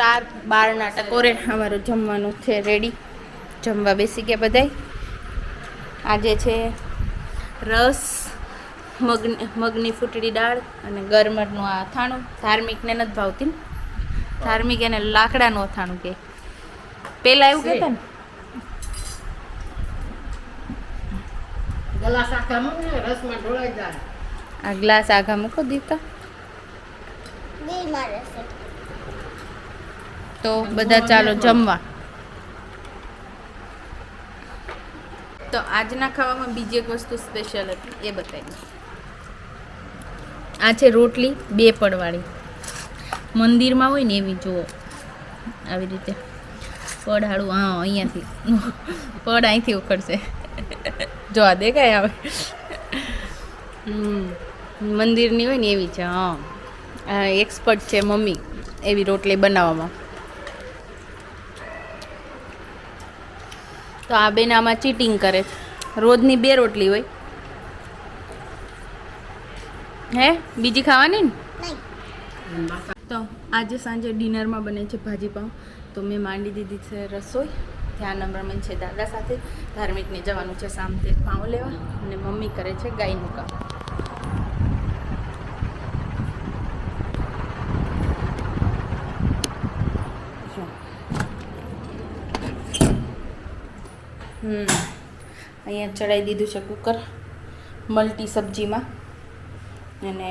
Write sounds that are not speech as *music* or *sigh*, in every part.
ચાર બારના ટકોરે અમારું જમવાનું છે રેડી જમવા બેસી ગયા બધાય. આજે છે રસ મગ મગની ફૂટડી દાળ અને ગરમરનું આ અથાણું. ધાર્મિકને નથી ભાવતી ને. ધાર્મિક એને લાકડાનું અથાણું કે પેલા એવું કહેતા ને. રસમાં ઢોળાઈ જાય. આ ગ્લાસ આઘા મૂકો દીપકા તો બધા ચાલો જમવા. તો આજના ખાવામાં બીજી એક વસ્તુ સ્પેશિયલ હતી એ બતાવી. આ છે રોટલી બે પડવાળી. મંદિરમાં હોય ને એવી જુઓ. આવી રીતે. પડ હાડું હા અહીંયાથી. પડ અહીંથી ઉખડશે. જો આ દેખાય આવે હમ મંદિરની હોય ને એવી છે હા. એક્સપર્ટ છે મમ્મી એવી રોટલી બનાવવામાં. તો આ બેન આમાં ચીટિંગ કરે છે. રોજની બે રોટલી હોય. હે? બીજી ખાવાની ને? તો આજે સાંજે ડિનરમાં બને છે ભાજી પાઉં તો મેં માંડી દીધી છે રસોઈ. ધ્યાન નંબરમાં છે દાદા સાથે. ધાર્મિકને જવાનું છે સામતે પાઉં લેવા. અને મમ્મી કરે છે ગાયનું કામ. હમ. અહીંયા ચડાવી દીધું છે કુકર મલ્ટી સબ્જીમાં. અને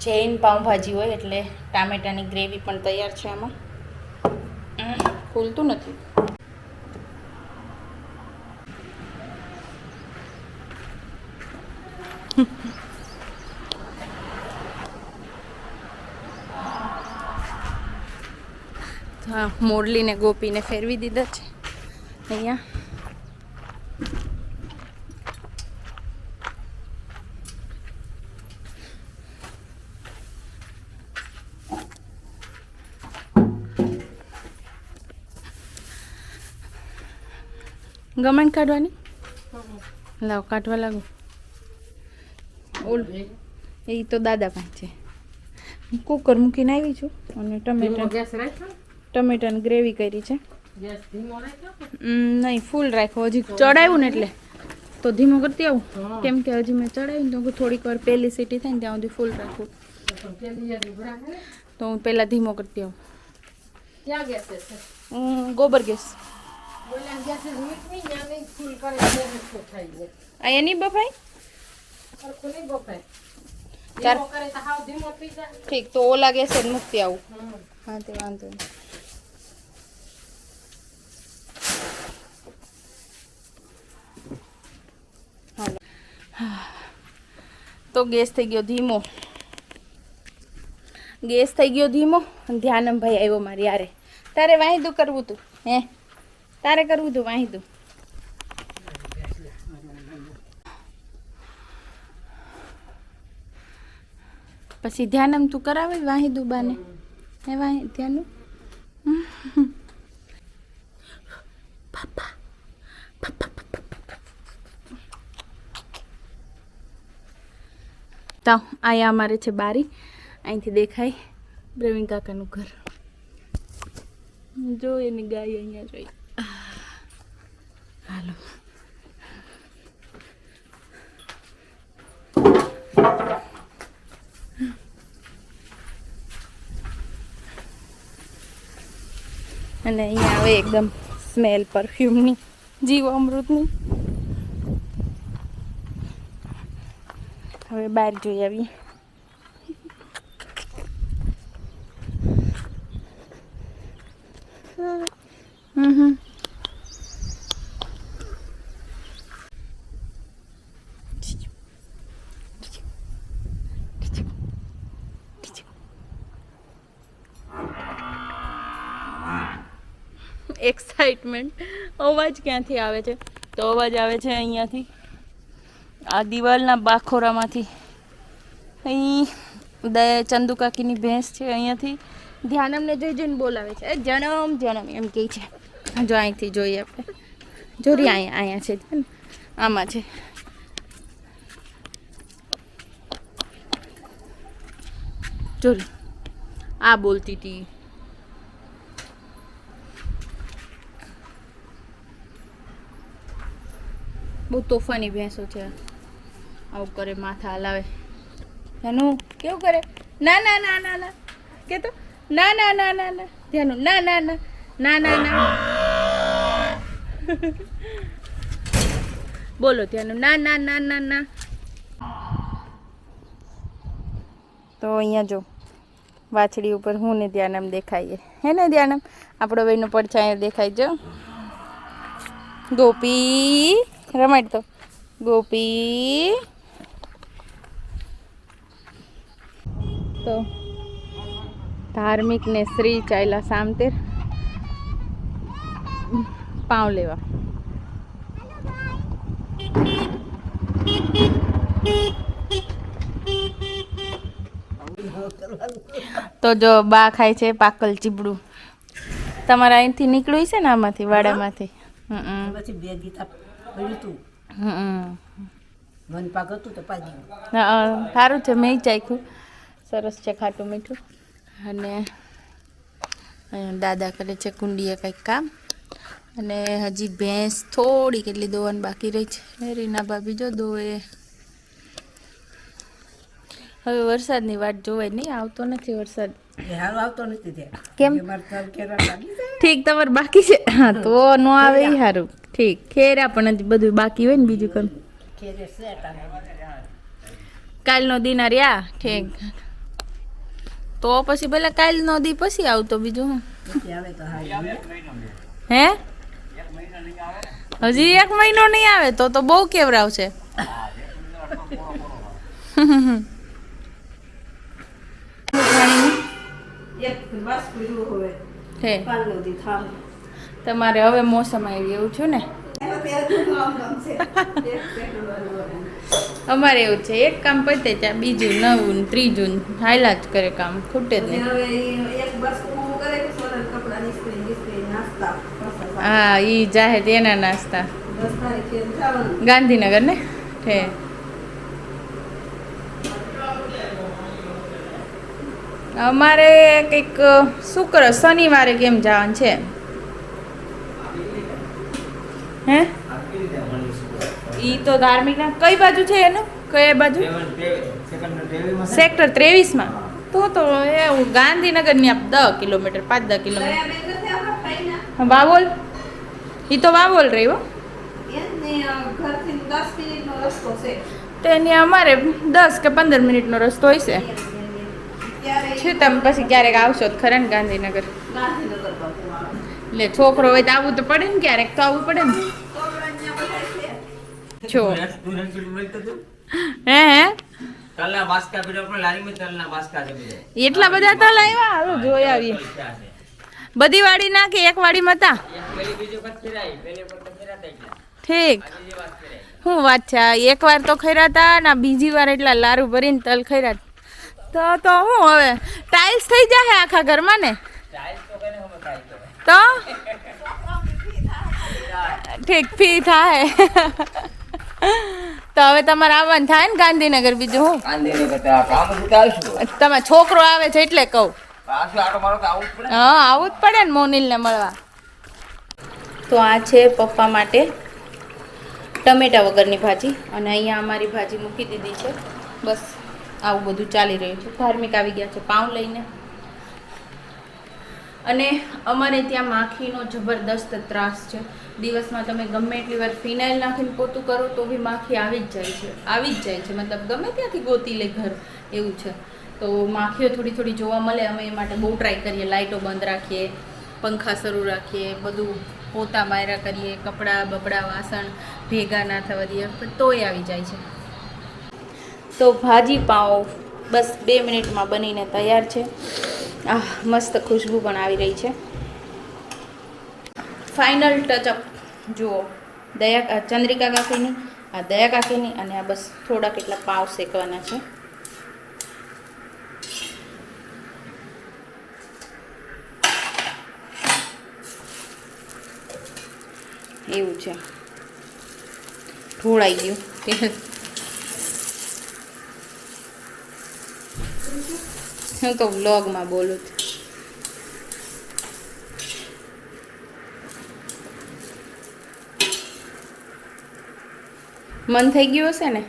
જૈન પાઉંભાજી હોય એટલે ટામેટાની ગ્રેવી પણ તૈયાર છે આમાં. ખુલતું નથી. *laughs* હા, મોરલીને ગોપીને ફેરવી દીધા છે. અહીંયા. ગમણ કાઢવાની? લાવ કાઢવા લાગો. ઓલ. એ તો દાદા પાસે છે. કુકર મૂકીને આવી છું અને ટમેટા ટમેટાની ગ્રેવી કરી છે. નહીં ફૂલ રાખ્યો. હજી ચડાવ્યું ને એટલે. તો ધીમો કરતી આવું. કેમ કે હજી મેં ચડાવ્યું તો હું થોડીક વાર પહેલી સીટી થાય ને ત્યાં સુધી ફૂલ રાખું. તો હું પહેલાં ધીમો કરતી આવું. ક્યાં ગેસ હું ગોબર ગેસ. અહીંયા નહીં બફાય ઠીક તો ઓલા ગેસે મૂકતી આવું. હા તે વાંધો નહીં. તો ગેસ થઈ ગયો ધીમો. ગેસ થઈ ગયો ધીમો. ધ્યાનમ ભાઈ આવ્યો મારી યારે તારે વાંધું કરવું તું હે? તારે કરવું તું વાહિદું પછી ધ્યાનમ તું કરાવે વાહી બાને? હે વાહી ધ્યાનું પાપા તો અહીંયા અમારે છે બારી. અહીંથી દેખાય પ્રવીણ કાકાનું ઘર. જો એની ગાય અહીંયા જોઈ. હાલો અને અહીંયા આવે એકદમ સ્મેલ પરફ્યુમની જીવ અમૃતની. હવે બહાર જોઈ આવીએ. હમ હમ. એક્સાઇટમેન્ટ અવાજ ક્યાંથી આવે છે? તો અવાજ આવે છે અહીંયાથી. આ દિવાલના બાખોરામાંથી. અહીં દયા ચંદુ કાકીની ભેંસ છે અહીંયાથી. ધ્યાનમને જોઈ જોઈને બોલાવે છે. એ જણમ જણમ એમ કહે છે. જો અહીંથી જોઈએ આપણે. જોરી અહીંયા અહીંયા છે. આમાં છે. જોરી આ બોલતી હતી બહુ તોફાની ભેંસો છે આવું કરે માથા હલાવે ધ્યાનું કેવું કરે ના ના ના ના ના કે તો ના ના ના ના ના ધ્યાનું ના ના ના ના ના ના બોલો ત્યાંનું ના ના ના ના ના તો અહીંયા જો વાછડી ઉપર હું ને ધ્યાનમ દેખાઈએ હે ને ધ્યાનમ આપણો બેનો પડછાયો દેખાય જો ગોપી રમાડ તો ગોપી. તો ધાર્મિક ને શ્રી ચાયલા સામતેર. પાવ લેવા. તો જો બા ખાય છે પાકલ ચીબડું. તમારા અહીંથી નીકળ્યું છે ને આમાંથી, વાડામાંથી? હમ પાક હતું તો સારું છે મેં ચાખ્યું. સરસ છે ખાટું મીઠું. અને દાદા કરે છે કુંડીએ કંઈક કામ. અને હજી ભેંસ થોડી કેટલી દોવાની બાકી રહી છે. રીના ભાભી જો દોએ હવે વરસાદની વાટ જોવાય નહીં આવતો નથી વરસાદ. આવતો નથી કેમ? ઠીક તમારે બાકી છે? તો ન આવે સારું. ઠીક ખેરા પણ હજી બધું બાકી હોય ને બીજું આવે કાલનો દિન રહ્યા? ઠીક. તો પછી ભલે કાલનો દી પછી આવતો બીજું હું. હજી એક મહિનો નહીં આવે તો તો બહુ કેવરાવશે. એક બસ પીડું હવે. તમારે હવે મોસમ આવી એવું છું ને? અમારે એવું છે એક કામ પતે ત્યાં બીજું નવું ત્રીજું હાયલા જ કરે કામ ખૂટે જ નહીં. હા એ જાહેર એના નાસ્તા. ગાંધીનગર ને? છે અમારે કંઈક શુક્ર શનિવારે કેમ જવાનું છે? હે? ઈ તો ધાર્મિક ના કઈ બાજુ છે એનું? કઈ બાજુ? સેક્ટર ત્રેવીસમાં. તો તો એ ગાંધીનગરની આપ દસ કિલોમીટર પાંચ દસ કિલોમીટર. વાવોલ ઈ તો વાવોલ રહ્યો તો એની અમારે દસ કે પંદર મિનિટનો રસ્તો હોય છે. છે તમે પછી ક્યારેક આવશો તો ખરા ને ગાંધીનગર? ગાંધીનગર. એટલે છોકરો હોય તો આવું તો પડે ને ક્યારેક તો આવવું પડે ને. તો છે. હે હે? એટલા બધા તલ આવ્યા? હાલો જોઈ આવીએ. બધી વાડી ના એક વાડીમાં તા એક વાડી માં એટલા ઠીક. હું વાત શું વાત છે? એક વાર તો ખૈરાતા ના બીજી વાર એટલા લારું ભરીને તલ ખૈરા તો તો હું હવે? ટાઇલ્સ થઈ જાય આખા ઘરમાં ને? ટાઇલ્સ તો? તો? ઠીક ફી થાય. તો હવે તમારે આવવાનું થાય ને ગાંધીનગર બીજું હું? ગાંધીનગર તો આ કામ હતું તો આવીશું તમારો છોકરો આવે છે એટલે કહું. પાછું આટો મારો તો આવું જ પડે હા આવું જ પડે ને મોનિલને મળવા. તો આ છે પપ્પા માટે ટમેટા વગરની ભાજી અને અહીંયા અમારી ભાજી મૂકી દીધી છે. બસ આવું બધું ચાલી રહ્યું છે. ધાર્મિક આવી ગયા છે. પાઉં લઈને. અને અમારે ત્યાં માખીનો જબરદસ્ત ત્રાસ છે. દિવસમાં તમે ગમે એટલી વાર ફિનાઇલ નાખીને પોતું કરો તો બી માખી આવી જ જાય છે. આવી જ જાય છે. મતલબ ગમે ત્યાંથી ગોતી લે ઘર, એવું છે. તો માખીઓ થોડી થોડી જોવા મળે. અમે એ માટે બહુ ટ્રાય કરીએ. લાઇટો બંધ રાખીએ, પંખા શરૂ રાખીએ, બધું પોતા માયરા કરીએ, કપડાં બપડા વાસણ ભેગા ના થવા દઈએ. તોય આવી જાય છે. તો ભાજી પાઉં બસ બે મિનિટમાં બનીને તૈયાર છે. આહ, મસ્ત ખુશ્બુ પણ આવી રહી છે. ફાઇનલ ટચઅપ જુઓ, દયા ચંદ્રિકા કાકીની, આ દયા કાકીની અને આ બસ થોડા કેટલા પાવ શેકવાના છે. એવું છે. ઢોળાઈ ગયું. હું તો વ્લોગમાં બોલું છું. મન થઈ ગયું હશે ને?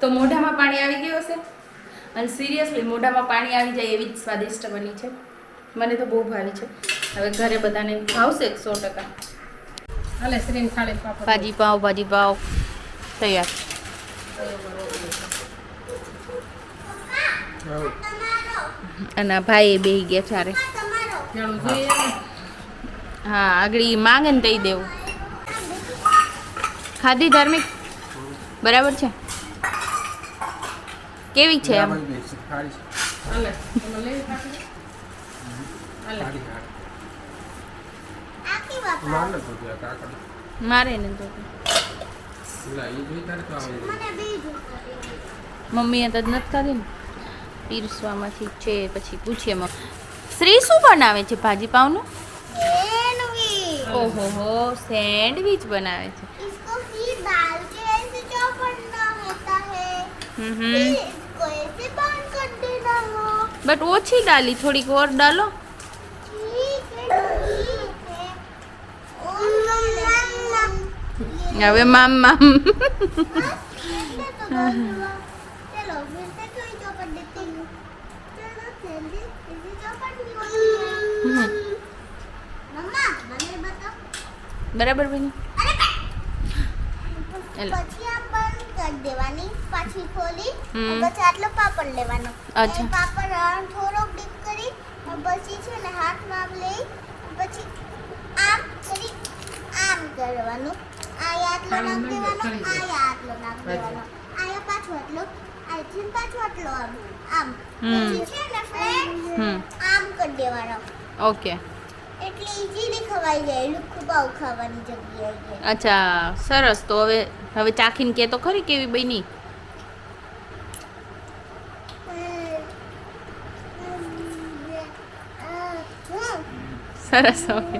તો મોઢામાં પાણી આવી ગયું હશે? અને સિરિયસલી મોઢામાં પાણી આવી જાય એવી જ સ્વાદિષ્ટ બની છે. મને તો બહુ ભાવી છે. હવે ઘરે બધાને ભાવશે સો ટકા. હાલે શ્રીને પાપડ. ભાજી પાવ ભાજી પાવ. તૈયાર. અને ભાઈ બેહી ગયા ચારે. હા આગળ માંગે ને દઈ દેવું. ખાધી ધાર્મિક? બરાબર છે? કેવી છે આમ મારે ને તો. મમ્મીએ તો નથી કરી ને. પીરસવામાંથી છે પછી પૂછીએ મમ્મી. શ્રી શું બનાવે છે ભાજી પાવનું ઓહો હો સેન્ડવિચ બનાવે છે. બટ ઓછી ડાલી થોડીક ઓર ડાલો હવે મામ મામ. બરાબર બની. પછી આ બંધ કરી દેવાની પાછી ખોલી. પછી આટલો પાપડ લેવાનો. અચ્છા. પાપડ આમ થોડોક ડીપ કરી પછી છે ને હાથમાં આમ લઈ પછી આમ કરી આમ કરવાનું. આ આટલો નાખ દેવાનો આ આટલો નાખ દેવાનો. આયા પાછો આટલો આથી પાછો આટલો આમ આમ. પછી છે ને ફ્રેન્ડ આમ કરી દેવાનો. ઓકે. એટલે ઈઝીલી ખવાઈ જાય લુખ્ખું પાવ ખાવાની જગ્યાએ અચ્છા સરસ તો હવે હવે ચાખીને કે તો ખરી કેવી બની સરસ ઓકે